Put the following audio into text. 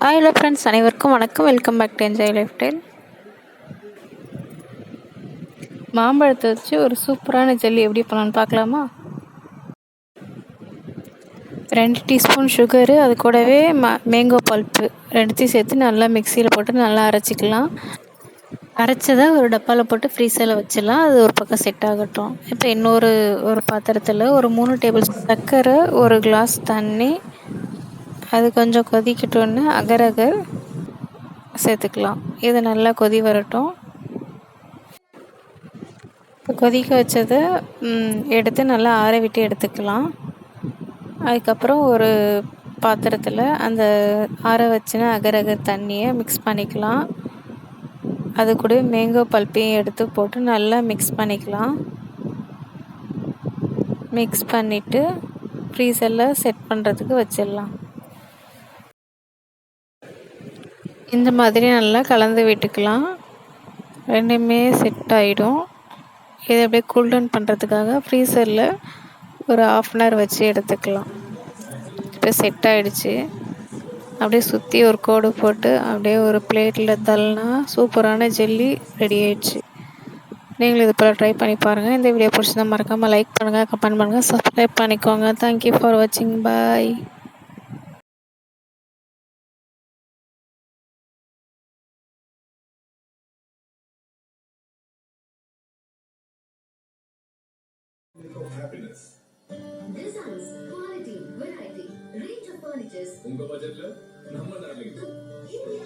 Hi hello friends அனைவருக்கும் வணக்கம். Welcome back to enjoy lifestyle மாம்பழத்தை வச்சு ஒரு சூப்பரான ஜெல்லி எப்படி பண்ணலான்னு பார்க்கலாமா? ரெண்டு டீஸ்பூன் சுகரு அது கூடவே ம மேங்கோ பல்ப்பு ரெண்டுத்தையும் சேர்த்து நல்லா மிக்சியில் போட்டு நல்லா அரைச்சிக்கலாம். அரைச்சதை ஒரு டப்பாவில் போட்டு ஃப்ரீசரில் வச்சிடலாம். அது ஒரு பக்கம் செட் ஆகட்டும். இப்போ இன்னொரு ஒரு பாத்திரத்தில் ஒரு மூணு டேபிள் சர்க்கரை ஒரு கிளாஸ் தண்ணி அது கொஞ்சம் கொதிக்கிட்டோன்னு அகரகர் சேர்த்துக்கலாம். இது நல்லா கொதி வரட்டும். இப்போ கொதிக்க வச்சதை எடுத்து நல்லா ஆற விட்டு எடுத்துக்கலாம். அதுக்கப்புறம் ஒரு பாத்திரத்தில் அந்த ஆற வச்சுன அகரகர் தண்ணியை மிக்ஸ் பண்ணிக்கலாம். அது கூட மேங்கோ பல்ப்பையும் எடுத்து போட்டு நல்லா மிக்ஸ் பண்ணிக்கலாம். மிக்ஸ் பண்ணிவிட்டு ஃப்ரீசரில் செட் பண்ணுறதுக்கு வச்சிடலாம். இந்த மாதிரி நல்லா கலந்து விட்டுக்கலாம். ரெண்டுமே செட் ஆகிடும் இதை அப்படியே கூல் டவுன் பண்ணுறதுக்காக ஃப்ரீசரில் ஒரு ஆஃப் அன் ஹவர் வச்சு எடுத்துக்கலாம். இப்போ செட் ஆகிடுச்சு அப்படியே சுற்றி ஒரு கோடு போட்டு அப்படியே ஒரு பிளேட்டில் தள்ளினா சூப்பரான ஜெல்லி ரெடி ஆயிடுச்சு. நீங்களும் இது போல் ட்ரை பண்ணி பாருங்கள் இந்த வீடியோ பிடிச்சிருந்தா மறக்காமல் லைக் பண்ணுங்கள் கமெண்ட் பண்ணுங்கள் சப்ஸ்கிரைப் பண்ணிக்கோங்க. தேங்க்யூ ஃபார் வாட்சிங் பாய் Designs, quality, variety, range of furnitures. உங்க பட்ஜெட்ல நம்ம டார்லிங் India,